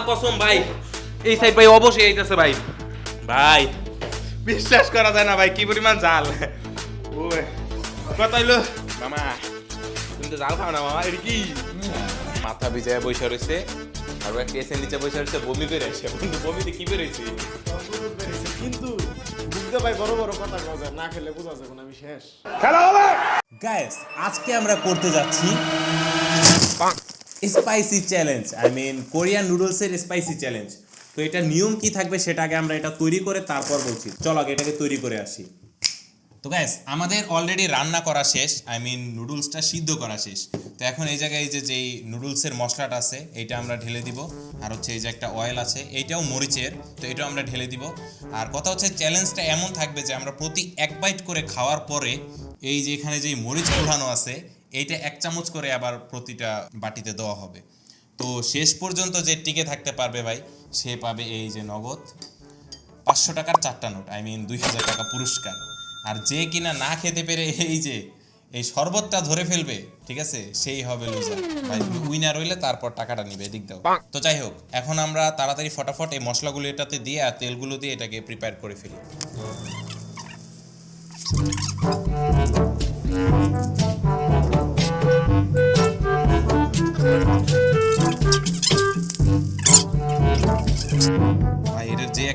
আল্লাহর কসম ভাই। এই সাইড ভাই অবশ্যই এইটাছে ভাই। ভাই। বিশ্বাস করা যায় না ভাই কি পরিমাণ জাল। হইল মামা তুমি তো জাল খাও না মামা এটা কি? মাথা ভিজায় বসে রয়েছে আর একটা এসে নিচে বসে রয়েছে বমি করে আসে কিন্তু বমিতে কি বেরোইছে? কিন্তু বুঝতে ভাই বড় বড় কথা কওয়া যায় না খেলে বোঝা যাবে না আমি শেষ। গাইস আজকে আমরা করতে যাচ্ছি spicy challenge I mean Korean নুডলসের স্পাইসি চ্যালেঞ্জ তো এটা নিয়ম কি থাকবে সেটা আগে আমরা এটা তৈরি করে তারপর বলছি। চলো আগে এটাকে তৈরি করে আসি। তো গ্যাস আমাদের অলরেডি রান্না করা শেষ। আই মিন নুডলসটা সিদ্ধ করা শেষ। তো এখন এই জায়গায় এই যে, যেই নুডলসের মশলাটা আছে, এইটা আমরা ঢেলে দিব। আর হচ্ছে এই যে একটা অয়েল আছে, এইটাও মরিচের, তো এটাও আমরা ঢেলে দিব। আর কথা হচ্ছে চ্যালেঞ্জটা এমন থাকবে যে আমরা প্রতি এক বাইট করে খাওয়ার পরে এই যে এখানে যেই মরিচ পোড়ানো আছে এইটা এক চামচ করে আবার প্রতিটা বাটিতে দেওয়া হবে। তো শেষ পর্যন্ত যে টিকে থাকতে পারবে ভাই সে পাবে এই যে নগদ পাঁচশো টাকার চারটা নোট আই মিন দুই হাজার টাকা পুরস্কার। আর যে কিনা না খেতে পেরে এই যে এই শরবতটা ধরে ফেলবে ঠিক আছে সেই হবে লুজার ভাই উইনার হইলে তারপর টাকাটা নিবে এদিক দাও। তো যাই হোক এখন আমরা তাড়াতাড়ি ফটাফট এই মশলাগুলো এটাতে দিয়ে আর তেলগুলো দিয়ে এটাকে প্রিপেয়ার করে ফেলি।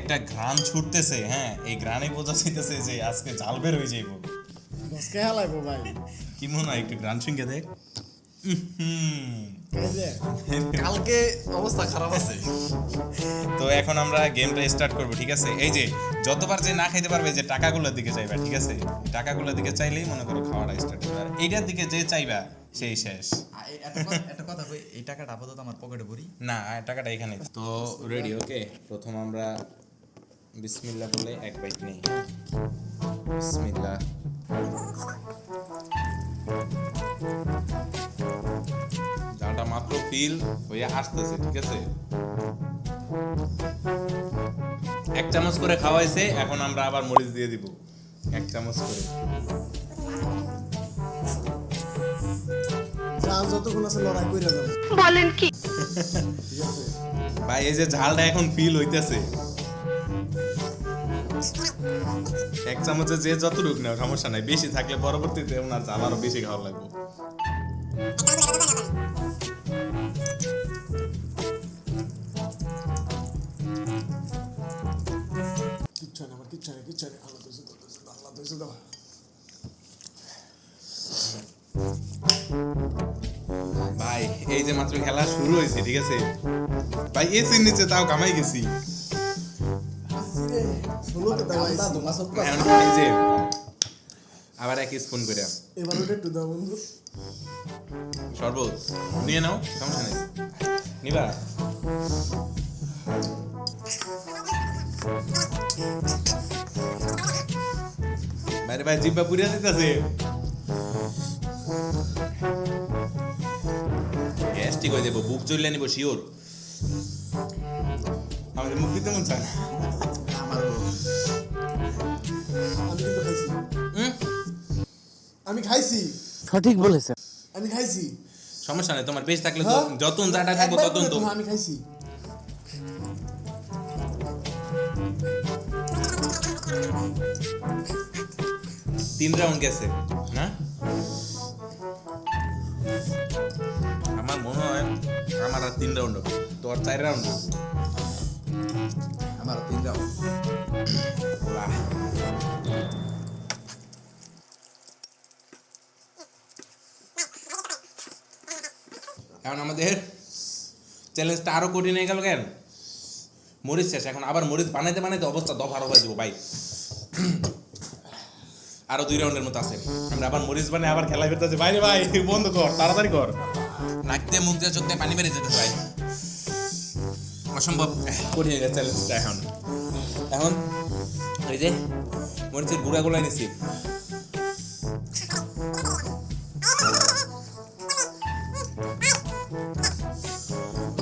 একটা ঘ্রাণ ছুটতেছে হ্যাঁ এই ঘ্রাণে বোঝা যাইতেছে যে আজকে জাল বের হয়ে যাইব। দশকে হেলাইবো ভাই। কি মনে হয় একটু ঘ্রাণ শুনকে দেখ কালকে অবস্থা খারাপ আছে। তো এখন আমরা গেমটা স্টার্ট করব ঠিক আছে? এই যে যতবার যে না খাইতে পারবে যে টাকাগুলোর দিকে চাইবা ঠিক আছে? টাকাগুলোর দিকে চাইলেই মনে করো খাওয়াটা স্টার্ট করবে আর এইটার দিকে যে চাইবা সেই শেষ। একটা কথা- কই এই টাকাটা আপাতত আমার পকেটে ভরি। না টাকাটা এখানে তো রেডি ওকে প্রথম আমরা বিসমিল্লাহ বলে এক বাইট নেই। বিসমিল্লাহ। ডালটা মাত্র ফিল হয়ে আসতেছে ঠিক আছে? এক চামচ করে খাওয়াইছে এখন আমরা আবার মরিচ দিয়ে দিব। এক চামচ করে। বলেন কি? ভাই এই যে ঝালটা এখন ফিল হইতেছে। এক চামচে যে যতটুক না সমস্যা নাই। বেশি থাকলে পরবর্তীতে ওনার ঝাল আরও বেশি খাওয়া লাগবে। কিচ্ছু না আমার কিচ্ছু না কিচ্ছু না। আল্লাহ দোষে দাও আল্লাহ দোষে দাও ভাই এই যে মাত্র খেলা শুরু হয়েছে ঠিক আছে? ভাই এসির নিচে তাও কামাই গেছি। ষোলোতে দেওয়াইছি এখন এই যে আবার এক স্পুন করে। এবার ওটা একটু দাও বন্ধু। শরবত। নিয়ে নাও সমস্যা নেই। নিবা? বাইরে ভাই জিব্বা পুড়িয়া দিতেছে। গ্যাস্ট্রিক হয়ে যাব বুক চলে নিব শিওর। আমাদের মুখ দিতে মন চায় না। আমি কিন্তু খাইছি। আমি খাইছি সঠিক বলেছে। আমি খাইছি। সমস্যা নেই তোমার বেশ থাকলে হ্যাঁ? যতন যাটা থাকব ততন তো আমি খাইছি। তিন রাউন্ড গেছে না? আমার মনে হয় আমার আর তিন রাউন্ড হবে। তোর চার রাউন্ড আমার তিন দাও এখন আমাদের চ্যালেঞ্জটা আরও কঠিন হয়ে গেল কেন? মরিচ শেষ এখন আবার মরিচ বানাইতে বানাইতে অবস্থা দফার হয়ে যাব ভাই। আরও দুই রাউন্ডের মতো আছে। আমরা আবার মরিচ বানাই আবার খেলা ফেরতেছে বাইরে ভাই বন্ধ কর তাড়াতাড়ি কর। নাক দিয়ে মুখ দিয়ে চোখ দিয়ে পানি বেরিয়ে যেতে ভাই। অসম্ভব। কঠিন হয়ে গেছে চ্যালেঞ্জটা এখন। এখন ওই যে, মরিচের মাফ করো।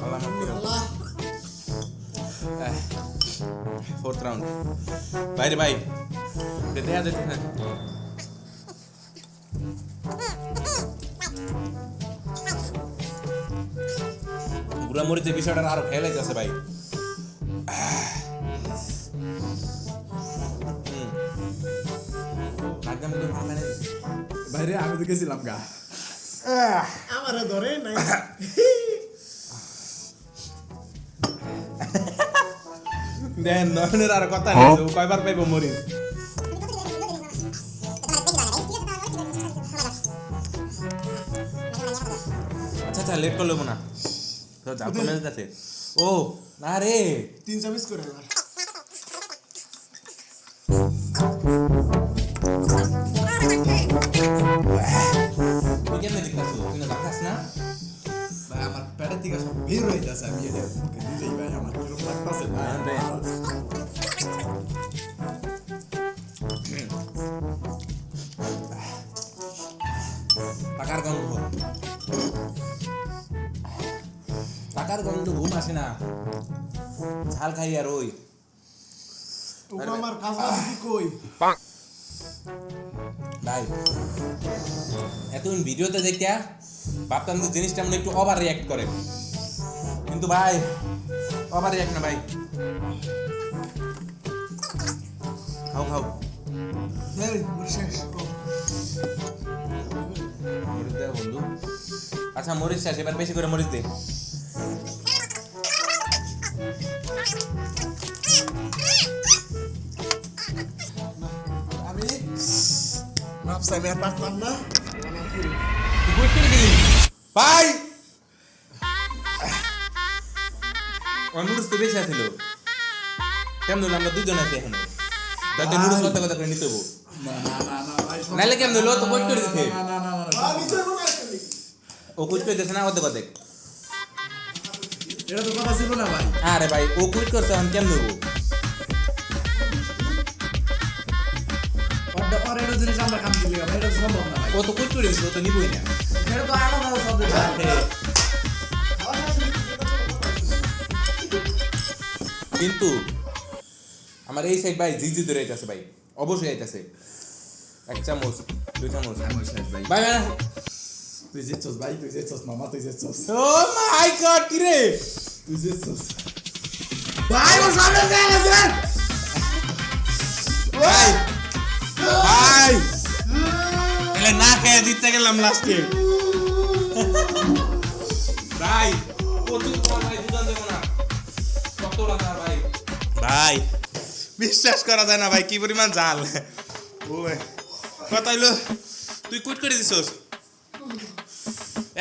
আল্লাহ ফোর্থ রাউন্ড বাইরে, ভাই। দেখা যেতে না। গুড়া মরিচের বিষয়টা আরও খেয়ে যাচ্ছে ভাই। বাইরে আমি তো গেছিলাম গা আমারে ধরে নাই দেন নয়নের আর কথা নেই ও কয়বার পাইবো মরিচ আচ্ছা আচ্ছা লেট করল না তো যাও তো কমে যাচ্ছে ও না রে তিন চামিচ করে তুই কেমনে দেখাচ্ছ তুই না। ভাই আমার পেটের থেকে সব বের হয়ে যাচ্ছে আমি এটা দিলেই ভাই আমার কীরকম লাগতেছে ভাই। টাকার গন্ধ। টাকার গন্ধ ঘুম আসে না। ঝাল খাই আর ওই। তোমরা আমার কাজলা কই? ভাই এতদিন ভিডিওতে দেখে ভাবতাম যে জিনিসটা আমরা একটু ওভার রিয়াক্ট করে। কিন্তু ভাই ওভার রিয়াক্ট না ভাই। খাও খাও। বন্ধু। আচ্ছা মরিচ শেষ, এবার বেশি করে মরিচ দে। আমি আর পারতাম না। ভাই! নুডলস তো বেশি আছিল কেমন হলো? আমরা দুজন আছি এখন। তাই তো নুডলস কথা কথা করে নিতে হব। না না না না ভাই সব- নাইলে কেমন হলো? তো বুঝ করে দিতে আমি ও কুচ করে দিতেছে না অর্ধেক অর্ধেক। এটা তো কথা ছিল না ভাই। আরে ভাই ও কুচ করছে এখন কেমন ওটা এটা জিনিস আমরা কাম দিলে ভাই এটা সম্ভব না। ভাই ও তো কুচ করে দিচ্ছে ও তো নিবই না কিন্তু আমার এই সাইড ভাই জিজি ধরে আইতাছে ভাই। অবশ্যই আইতাছে এক চামচ দুই চামচ। ভাই। ভাই তুই জিতছস ভাই তুই জিতছস মামা তুই জিতছস ও মাই গড কি রে? তুই জিতছস ভাই ও সামনে গেছে। ভাই ভাই খেয়ে জিততে গেলাম লাস্টে ভাই প্রচুর ভাই দুজন দেবো না। কত টাকা ভাই? ভাই বিশ্বাস করা যায় না ভাই কি পরিমাণ জাল। ওই কথা হইল তুই কুট করে দিছস?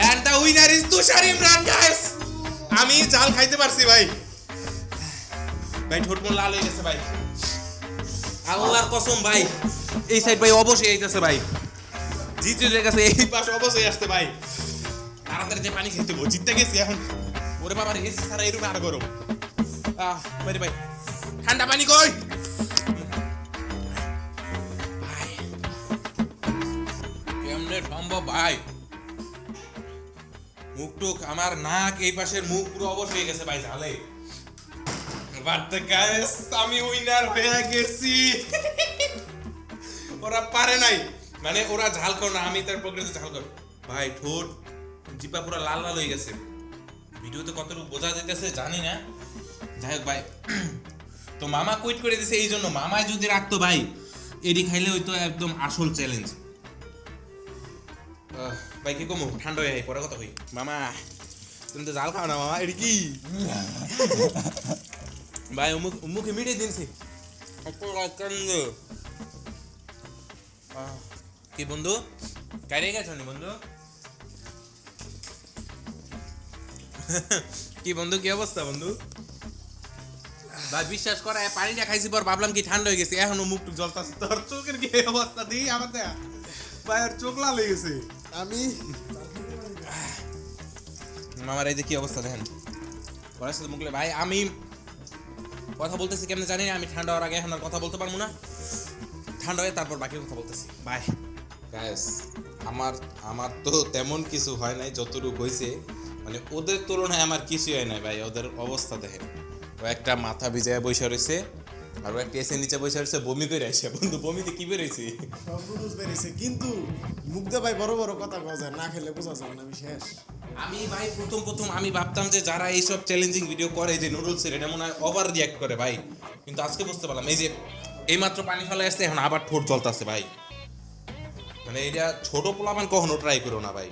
And the winner is Tushar Imran guys আমি জাল খাইতে পারছি ভাই। ভাই ঠোঁট মোট লাল হয়ে গেছে ভাই। আল্লাহর কসম ভাই এই সাইড ভাই অবশ্যই আইতেছে ভাই। জিতুদের কাছে এই পাশে অবশ্যই আসতে ভাই। তাড়াতাড়ি যে পানি খেতে হব জিততে গেছি এখন। ওরে বাবার এসি সারা এরকম আর গরম। ভাই ভাই, ঠান্ডা পানি কই? কেমনে সম্ভব ভাই? মুখ টুক আমার নাক, এই পাশের মুখ পুরো অবশ হয়ে গেছে ভাই, ঝালে। বাট গাইস আমি উইনার হয়ে গেছি। ওরা পারে নাই। মানে ওরা ঝাল করে না আমি তার প্রোগ্রেসে ঝাল কর। ভাই ঠোঁট জিপা পুরো লাল লাল হয়ে গেছে। ভিডিওতে কতটুকু বোঝা যেতেছে জানি না। যাই হোক ভাই তো মামা কুইট করে দিছে এই জন্য। মামায় যদি রাখতো ভাই এডি খাইলে ওই তো একদম আসল চ্যালেঞ্জ আহ, ভাই কি কমু? ঠান্ডা হয়ে পরে কথা কই। মামা তুমি তো জাল খাও না মামা এটা কি? ভাই মুখ মুখে মিডিয়ে দিনছি। কি বন্ধু? কাইরে গেছ নি বন্ধু? কি বন্ধু কি অবস্থা বন্ধু? ভাই বিশ্বাস করা পানিটা খাইছি পর ভাবলাম কি ঠান্ডা হয়ে গেছে এখনও মুখ টুক জ্বলতাছে। তোর চোখের কি অবস্থা? দিই আমার ভাই আর চোখ লাল হয়ে গেছে। আমি? মামার এই যে কি অবস্থা দেখেন? পড়ার সাথে মুখলে ভাই আমি কথা বলতেছি কেমনে জানি না আমি ঠান্ডা হওয়ার আগে এখন আর কথা বলতে পারব না। ঠান্ডা হয়ে তারপর বাকি কথা বলতেছি। বাই গ্যাস আমার আমার তো তেমন কিছু হয় নাই যতটুকু হয়েছে মানে ওদের তুলনায় আমার কিছুই হয় নাই ভাই ওদের অবস্থা দেখেন। ও একটা মাথা ভিজায় বসে রয়েছে আর ও একটা এসে নিচে বসে রয়েছে বমি করে আসে বন্ধু বমিতে কি বেরোইছে? সব নুডলস বেরিয়েছে কিন্তু দিয়ে ভাই বড় বড় কথা যায় না খেলে বোঝা যাবে না আমি শেষ। আমি ভাই প্রথম প্রথম আমি ভাবতাম যে যারা এইসব চ্যালেঞ্জিং ভিডিও করে যে নুডলসের এটা মনে হয় ওভার রিয়াক্ট করে ভাই। কিন্তু আজকে বুঝতে পারলাম এই যে এইমাত্র পানি ফেলে আসছে এখন আবার ঠোঁট জ্বলতাছে ভাই। মানে এটা ছোট পোলাপান কখনো ট্রাই করো না ভাই।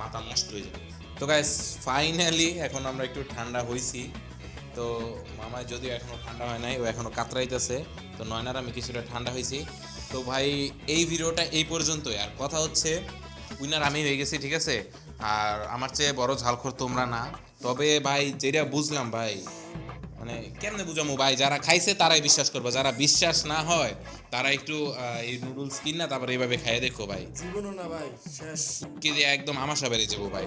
মাথা নষ্ট হয়ে যাবে। তো গাইস ফাইনালি এখন আমরা একটু ঠান্ডা হইছি। তো মামায় যদিও এখনও ঠান্ডা হয় নাই, ও এখনও কাতরাইতেছে। তো নয়নার আমি কিছুটা ঠান্ডা হয়েছি তো ভাই, এই ভিডিওটা এই পর্যন্তই। আর কথা হচ্ছে, উইনার আমি হয়ে গেছি, ঠিক আছে? আর আমার চেয়ে বড় ঝালখোর তোমরা না। তবে ভাই, যেটা বুঝলাম ভাই মানে কেমনে বুঝামো? ভাই যারা খাইছে তারাই বিশ্বাস করব। যারা বিশ্বাস না হয় তারা একটু এই নুডলস কিন না তারপর এইভাবে খাইয়ে দেখো ভাই। জীবনও না ভাই শেষ। কি দিয়ে একদম আমাশা বেড়ে যাব ভাই।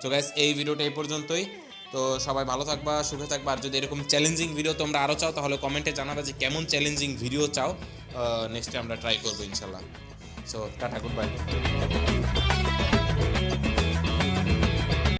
তো গাইস এই ভিডিওটা এই পর্যন্তই। তো সবাই ভালো থাকবা সুখে থাকবা। আর যদি এরকম চ্যালেঞ্জিং ভিডিও তোমরা আরও চাও তাহলে কমেন্টে জানাবে যে কেমন চ্যালেঞ্জিং ভিডিও চাও। নেক্সটে আমরা ট্রাই করব ইনশাল্লাহ। So tata good bye